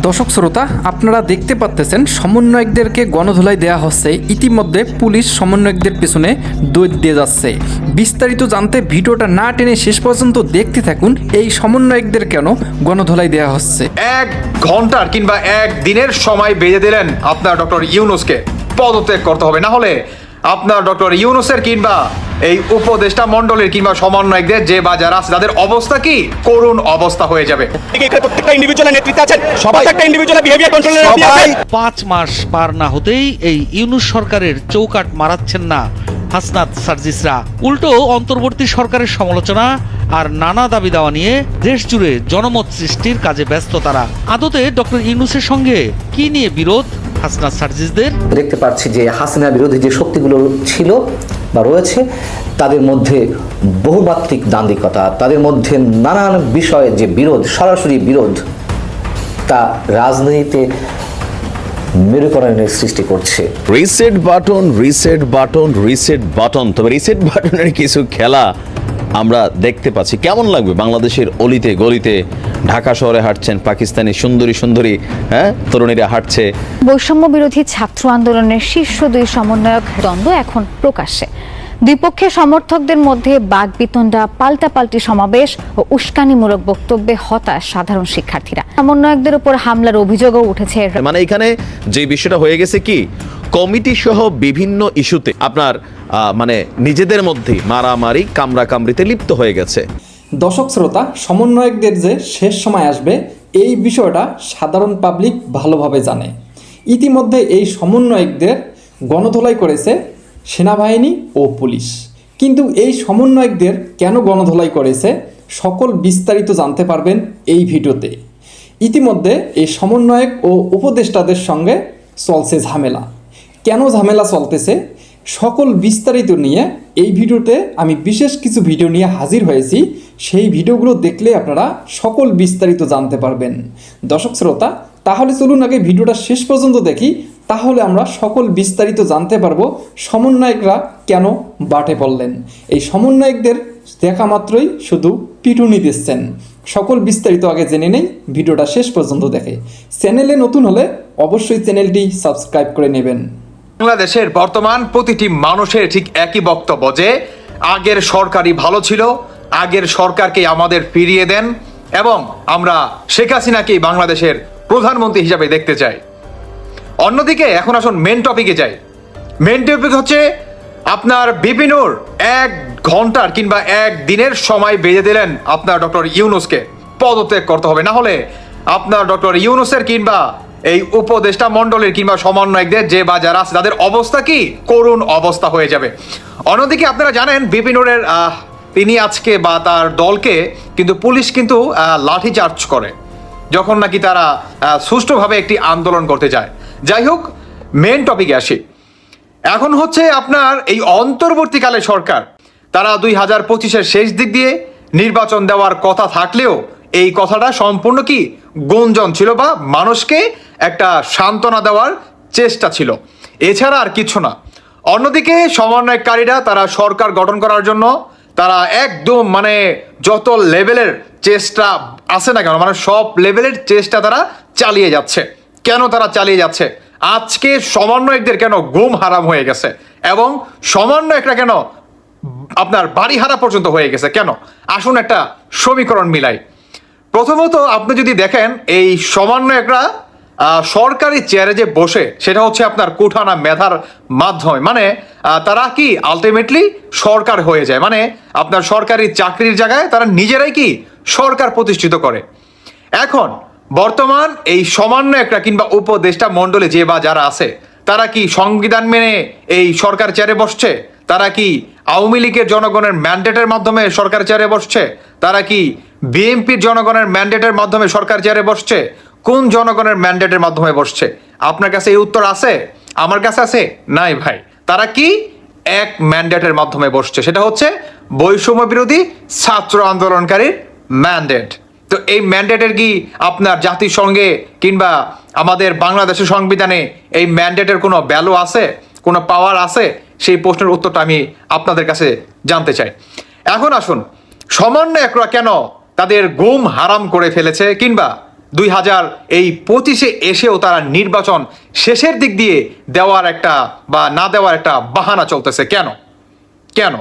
দর্শক শ্রোতা, আপনারা দেখতে পাচ্তেছেন সমন্বয়কদেরকে গণধোলাই দেওয়া হচ্ছে। ইতিমধ্যে পুলিশ সমন্বয়কদের পেছনে দৈত দিয়ে যাচ্ছে। বিস্তারিত জানতে ভিডিওটা না টেনে শেষ পর্যন্ত দেখতে থাকুন, এই সমন্বয়কদের কেন গণধোলাই দেওয়া হচ্ছে। এক ঘণ্টার কিংবা এক দিনের সময় বেঁধে দিলেন আপনার ডক্টর ইউনুসকে। পদত্যাগ করতে হবে, না হলে আপনার ডক্টর ইউনুসের কিংবা এই উপদেষ্টা মন্ডলের কিংবা সমন্বয়কদের যে বা যারা আছে তাদের অবস্থা কি? করুণ অবস্থা হয়ে যাবে। প্রত্যেকটা ইন্ডিভিজুয়াল নেতৃত্বে আছেন। প্রত্যেকটা ইন্ডিভিজুয়াল বিহেভিয়ার কন্ট্রোলের আপনি পাঁচ মাস পার না হতেই এই ইউনুস সরকারের চৌকাট মারাচ্ছেন না হাসনাত সার্জিসরা। উল্টো অন্তর্বর্তী সরকারের সমালোচনা আর নানা দাবি দাওয়া নিয়ে দেশ জুড়ে জনমত সৃষ্টির কাজে ব্যস্ত তারা। আদতে ডক্টর ইউনুসের সঙ্গে কি নিয়ে বিরোধ? হাসনাত সার্জিসদের। দেখতে পাচ্ছি যে হাসিনা বিরোধী যে শক্তিগুলো ছিল বা রয়েছে তাদের মধ্যে বহুমাত্রিক দান্দিকতা তাদের মধ্যে নানান বিষয়ে যে বিরোধ সরাসরি বিরোধ তা রাজনীতিতে মেরুকরণের সৃষ্টি করছে। Reset button reset button reset button তবে রিসেট বাটনের কিছু খেলা আমরা দেখতে পাচ্ছি। কেমন লাগবে বাংলাদেশের অলিতে গলিতে ঢাকা শহরে হাঁটছেন পাকিস্তানি সুন্দরী সুন্দরী হ্যাঁ তরুণীরা হাঁটছে? বৈষম্য বিরোধী ছাত্র আন্দোলনের শীর্ষ দুই সমন্বয়ক দ্বন্দ্ব এখন প্রকাশ্যে। দুই পক্ষের সমর্থকদের মধ্যে বাগবিতণ্ডা পাল্টাপাল্টি সমাবেশ ও উস্কানিমূলক বক্তব্যে হতাশ সাধারণ শিক্ষার্থীরা। সমন্বয়কদের উপর হামলার অভিযোগও উঠেছে। মানে এখানে যে বিষয়টা হয়ে গেছে কি? কমিটি সহ বিভিন্ন ইস্যুতে আপনার মানে নিজেদের মধ্যেই মারামারি কামড়া কামড়িতে লিপ্ত হয়ে গেছে। দর্শক শ্রোতা, সমন্বয়কদের যে শেষ সময় আসবে, এই বিষয়টা সাধারণ পাবলিক ভালোভাবে জানে। ইতিমধ্যে এই সমন্বয়কদের গণধোলাই করেছে সেনাবাহিনী ও পুলিশ। কিন্তু এই সমন্বয়কদের কেন গণধোলাই করেছে, সকল বিস্তারিত জানতে পারবেন এই ভিডিওতে। ইতিমধ্যে এই সমন্বয়ক ও উপদেষ্টাদের সঙ্গে চলছে ঝামেলা। কেন ঝামেলা চলতেছে? সকল বিস্তারিত নিয়ে এই ভিডিওতে আমি বিশেষ কিছু ভিডিও নিয়ে হাজির হয়েছি। সেই ভিডিওগুলো দেখলে আপনারা সকল বিস্তারিত জানতে পারবেন। দর্শক শ্রোতা, তাহলে চলুন আগে ভিডিওটা শেষ পর্যন্ত দেখি। তাহলে আমরা সকল বিস্তারিত জানতে পারব সমন্বয়করা কেন বাটে পড়লেন। এই সমন্বয়কদের দেখা মাত্রই শুধু পিটুনি দিচ্ছেন। সকল বিস্তারিত আগে জেনে নেই, ভিডিওটা শেষ পর্যন্ত দেখে। চ্যানেলে নতুন হলে অবশ্যই চ্যানেলটি সাবস্ক্রাইব করে নেবেন। বাংলাদেশের বর্তমান প্রতিটি মানুষের ঠিক একই বক্তব্য যে, আগের সরকারই ভালো ছিল, আগের সরকারকে আমাদের ফিরিয়ে দেন এবং আমরা শেখ হাসিনাকেই বাংলাদেশের প্রধানমন্ত্রী হিসাবে দেখতে চাই। অন্যদিকে এখন আসুন মেন টপিকে যাই। মেন টপিক হচ্ছে আপনার বিপিনুর এক ঘণ্টার কিংবা এক দিনের সময় বেঁধে দিলেন আপনার ডক্টর ইউনুসকে। পদত্যাগ করতে হবে। না হলে আপনার ডক্টর ইউনুসের কিংবা এই উপদেষ্টা মণ্ডলের কিংবা সমন্বয়কদের যে বা যারা আছে, তাদের অবস্থা কি? করুণ অবস্থা হয়ে যাবে। অন্যদিকে আপনারা জানেন বিপিনুরের তিনি আজকে বা তার দলকে কিন্তু পুলিশ কিন্তু লাঠিচার্জ করে, যখন নাকি তারা সুষ্ঠুভাবে একটি আন্দোলন করতে যায়। যাই হোক মেন টপিকে আসি। এখন হচ্ছে আপনার এই অন্তর্বর্তীকালে সরকার, তারা দুই হাজার পঁচিশের শেষ দিক দিয়ে নির্বাচন দেওয়ার কথা থাকলেও এই কথাটা সম্পূর্ণ কি গুঞ্জন ছিল বা মানুষকে একটা সান্ত্বনা দেওয়ার চেষ্টা ছিল। এছাড়া আর কিছু না। অন্যদিকে সমন্বয়কারীরা তারা সরকার গঠন করার জন্য তারা একদম মানে যত লেভেলের চেষ্টা আছে না কেন মানে সব লেভেলের চেষ্টা তারা চালিয়ে যাচ্ছে। কেন তারা চালিয়ে যাচ্ছে? আজকে সমন্বয়কদের কেন গুম হারাম হয়ে গেছে? এবং সমন্বয়করা কেন আপনার বাড়ি হারা পর্যন্ত হয়ে গেছে? কেন? আসুন একটা সমীকরণ মিলাই। প্রথমত আপনি যদি দেখেন, এই সমন্বয়করা একটা সরকারি চেয়ারে যে বসে, সেটা হচ্ছে আপনার কুঠানা মেধার মাধ্যমে। মানে তারা কি আলটিমেটলি সরকার হয়ে যায়? মানে আপনার সরকারি চাকরির জায়গায় তারা নিজেরাই কি সরকার প্রতিষ্ঠিত করে। এখন, বর্তমান এই সমন্বয়করা কিংবা উপদেষ্টা মণ্ডলে যে বা যারা আছে, তারা কি সংবিধান মেনে এই সরকার চেয়ারে বসছে? তারা কি আওয়ামী লীগের জনগণের ম্যান্ডেটের মাধ্যমে সরকার চেয়ারে বসছে? তারা কি বিএনপির জনগণের ম্যান্ডেটের মাধ্যমে সরকার চেয়ারে বসছে। কোন জনগণের ম্যান্ডেটের মাধ্যমে বসছে? আপনার কাছে এই উত্তর আছে? আমার কাছে আছে? নাই ভাই। তারা কি? এক ম্যান্ডেটের মাধ্যমে বসছে। সেটা হচ্ছে বৈষম্য বিরোধী ছাত্র আন্দোলনকারীর ম্যান্ডেট। তো এই ম্যান্ডেটের কি আপনার জাতির জাতিসংঘে কিংবা আমাদের বাংলাদেশের সংবিধানে এই ম্যান্ডেটের কোনো ভ্যালু আছে? কোনো পাওয়ার আছে? সেই প্রশ্নের উত্তরটা আমি আপনাদের কাছে জানতে চাই। এখন আসুন, সমন্বয়করা কেন তাদের গুম হারাম করে ফেলেছে কিংবা দুই হাজার এই পঁচিশে এসেও তারা নির্বাচন শেষের দিক দিয়ে দেওয়ার একটা বা না দেওয়ার একটা বাহানা চলতেছে। কেন? কেন?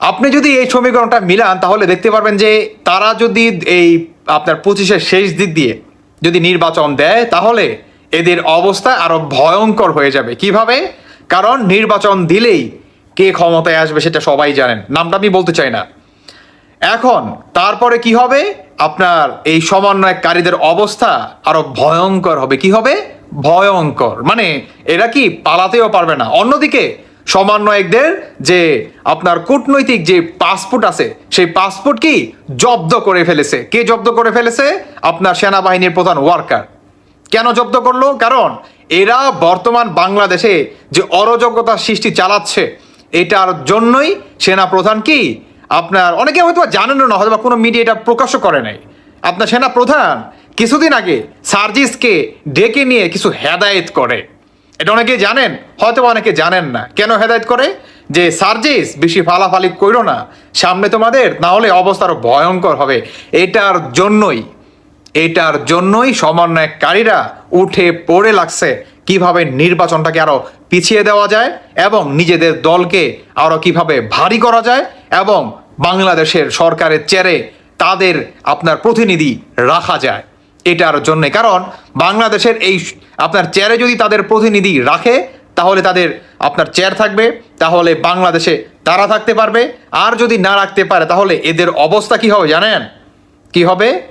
আপনি যদি এই সমীকরণটা মিলান, তাহলে দেখতে পারবেন যে তারা যদি এই আপনার পঁচিশের শেষ দিক দিয়ে যদি নির্বাচন দেয়, তাহলে এদের অবস্থা আরও ভয়ঙ্কর হয়ে যাবে। কীভাবে? কারণ নির্বাচন দিলেই কে ক্ষমতায় আসবে সেটা সবাই জানেন। নামটা আমি বলতে চাই না। এখন তারপরে কি হবে? আপনার এই সমন্বয়কারীদের অবস্থা আরও ভয়ঙ্কর হবে। কি হবে? ভয়ঙ্কর। মানে এরা কি পালাতেও পারবে না। অন্যদিকে সমন্বয়কদের যে আপনার কূটনৈতিক যে পাসপোর্ট আছে, সেই পাসপোর্ট কি জব্দ করে ফেলেছে। কে জব্দ করে ফেলেছে? আপনার সেনাবাহিনীর প্রধান ওয়ার্কার। কেন জব্দ করল? কারণ এরা বর্তমান বাংলাদেশে যে অরাজকতা সৃষ্টি চালাচ্ছে, এটার জন্যই সেনা প্রধান কি আপনার অনেকে হয়তো জানেনও না হয়তো কোনো মিডিয়া এটা প্রকাশও করে নাই। আপনার সেনা প্রধান কিছুদিন আগে সার্জিসকে ডেকে নিয়ে কিছু হেদায়েত করে। এটা অনেকে জানেন হয়তো অনেকে জানেন না। কেন হেদায়েত করে? যে সার্জিস বেশি ফালাফালি করো না, সামনে তোমাদের না হলে অবস্থা আরও ভয়ঙ্কর হবে। এটার জন্যই এটার জন্যই সমন্বয়কারীরা উঠে পড়ে লাগছে কীভাবে নির্বাচনটাকে আরও পিছিয়ে দেওয়া যায় এবং নিজেদের দলকে আরও কীভাবে ভারী করা যায় এবং বাংলাদেশের সরকারের চেয়ারে তাদের আপনার প্রতিনিধি রাখা যায়। এটার জন্যে কারণ বাংলাদেশের এই আপনার চেয়ারে যদি তাদের প্রতিনিধি রাখে, তাহলে তাদের আপনার চেয়ার থাকবে, তাহলে বাংলাদেশে তারা থাকতে পারবে। আর যদি না রাখতে পারে, তাহলে এদের অবস্থা কি হবে জানেন? কি হবে?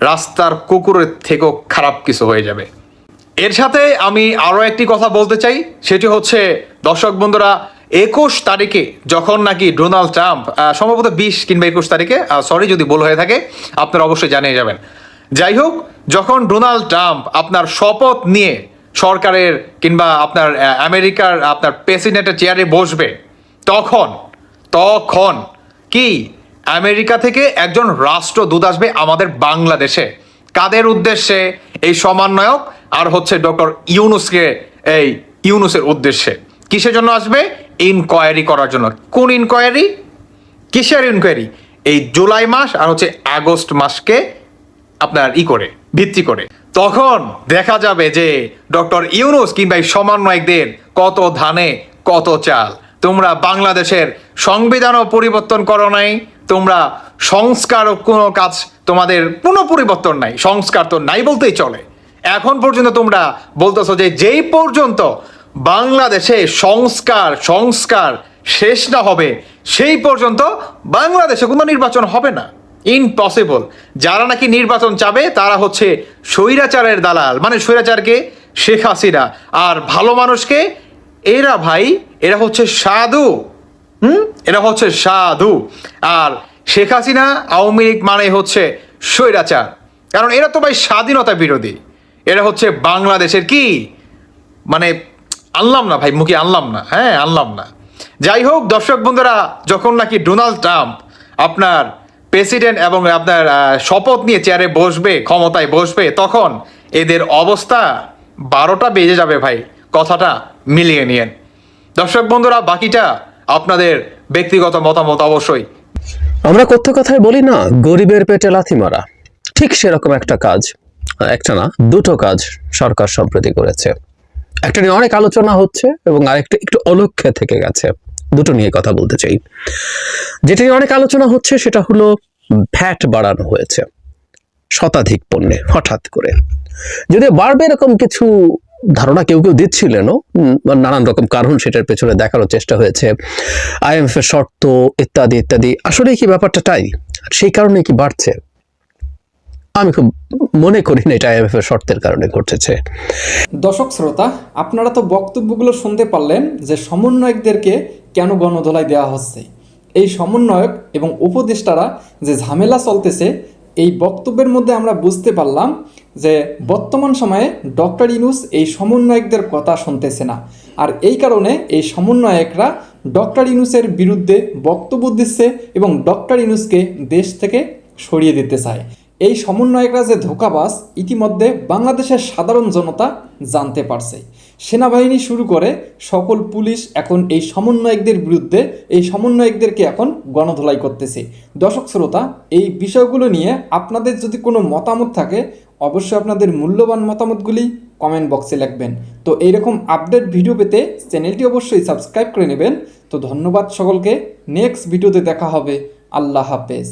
রাস্তার কুকুরের থেকেও খারাপ কিছু হয়ে যাবে। এর সাথে আমি আরও একটি কথা বলতে চাই, সেটি হচ্ছে, দর্শক বন্ধুরা একুশ তারিখে যখন নাকি ডোনাল্ড ট্রাম্প সম্ভবত বিশ কিংবা একুশ তারিখে সরি যদি ভুল হয়ে থাকে, আপনারা অবশ্যই জানিয়ে যাবেন। যাই হোক, যখন ডোনাল্ড ট্রাম্প আপনার শপথ নিয়ে সরকারের কিংবা আপনার আমেরিকার আপনার প্রেসিডেন্টের চেয়ারে বসবে, তখন তখন কি আমেরিকা থেকে একজন রাষ্ট্রদূত আসবে আমাদের বাংলাদেশে? কাদের উদ্দেশ্যে এই সমন্বয়ক? আর হচ্ছে ডক্টর ইউনুসকে, এই ইউনুসের উদ্দেশ্যে। কিসের জন্য আসবে? ইনকোয়ারি করার জন্য। কোন ইনকোয়ারি কিসের ইনকোয়ারি এই জুলাই মাস আর হচ্ছে আগস্ট মাসকে আপনার ই করে, ভিত্তি করে। তখন দেখা যাবে যে ডক্টর ইউনুস কিংবা সমন্বয়কদের কত ধানে, কত চাল। তোমরা বাংলাদেশের সংবিধানও পরিবর্তন করো নাই, তোমরা সংস্কারও কোনো কাজ তোমাদের কোনো পরিবর্তন নাই, সংস্কার তো নাই বলতেই চলে। এখন পর্যন্ত তোমরা বলতেছো যে যেই পর্যন্ত বাংলাদেশে সংস্কার সংস্কার শেষ না হবে, সেই পর্যন্ত বাংলাদেশে কোনো নির্বাচন হবে না। ইম্পসিবল যারা নাকি নির্বাচন চাবে, তারা হচ্ছে স্বৈরাচারের দালাল। মানে স্বৈরাচারকে শেখ হাসিনা। আর ভালো মানুষকে এরা ভাই, এরা হচ্ছে সাধু। হুম? এরা হচ্ছে সাধু। আর শেখ হাসিনা আওয়ামী লীগ মানে হচ্ছে স্বৈরাচার। কারণ এরা তো ভাই স্বাধীনতা বিরোধী। এরা হচ্ছে বাংলাদেশের কি? মানে আনলাম না ভাই, মুখে আনলাম না হ্যাঁ আনলাম না। যাই হোক, দর্শক বন্ধুরা, যখন নাকি ডোনাল্ড ট্রাম্প আপনার প্রেসিডেন্ট এবং আপনার শপথ নিয়ে চেয়ারে বসবে, ক্ষমতায় বসবে, তখন এদের অবস্থা বারোটা বেজে যাবে ভাই, কথাটা মিলিয়ে নিয়েন। দর্শক বন্ধুরা, বাকিটা আপনাদের ব্যক্তিগত মতামত অবশ্যই। আমরা কথ্য কথায় বলি না, গরিবের পেটে লাথি মারা। ঠিক সেরকম একটা কাজ একটা না, দুটো কাজ সরকার সম্প্রতি করেছে। একটা নিয়ে অনেক আলোচনা হচ্ছে এবং আরেকটা একটু অলক্ষ্যে থেকে গেছে। দুটো নিয়ে কথা বলতে চাই। যেটা নিয়ে অনেক আলোচনা হচ্ছে সেটা হলো ভ্যাট বাড়ানো হয়েছে শতাধিক পণ্যে হঠাৎ করে। যদি বাড়বে এরকম কিছু ধারণা কেউ কেউ দিচ্ছিলেনও নানান রকম কারণ সেটার পেছনে দেখানোর চেষ্টা হয়েছে। আইএমএফ এর শর্ত ইত্যাদি ইত্যাদি। আসলে কি ব্যাপারটা তাই? সেই কারণে কি বাড়ছে? আমি খুব মনে করি না এটা আইএমএফ এর শর্তের কারণে ঘটেছে। দর্শক শ্রোতা, আপনারা তো বক্তব্যগুলো শুনতে পারলেন যে সমন্বয়কদেরকে কেন গণধোলাই দেওয়া হচ্ছে। এই সমন্বয়ক এবং উপদেষ্টারা যে ঝামেলা চলতেছে, এই বক্তব্যের মধ্যে আমরা বুঝতে পারলাম যে বর্তমান সময়ে ডক্টর ইনুস এই সমন্বয়কদের কথা শুনতেছে না। আর এই কারণে এই সমন্বয়করা ডক্টর ইনুসের বিরুদ্ধে বক্তব্য দিচ্ছে এবং ডক্টর ইনুসকে দেশ থেকে সরিয়ে দিতে চায়। এই সমন্বয়করা যে ধোকাবাজ, ইতিমধ্যে বাংলাদেশের সাধারণ জনতা জানতে পারছে। সেনাবাহিনী শুরু করে সকল পুলিশ এখন এই সমন্বয়কদের বিরুদ্ধে, এই সমন্বয়কদেরকে এখন গণধোলাই করতেছে। দর্শক শ্রোতা, এই বিষয়গুলো নিয়ে আপনাদের যদি কোনো মতামত থাকে, অবশ্যই আপনাদের মূল্যবান মতামতগুলি কমেন্ট বক্সে লিখবেন। তো এইরকম আপডেট ভিডিও পেতে চ্যানেলটি অবশ্যই সাবস্ক্রাইব করে নেবেন। তো ধন্যবাদ সকলকে। নেক্সট ভিডিওতে দেখা হবে। আল্লাহ হাফেজ।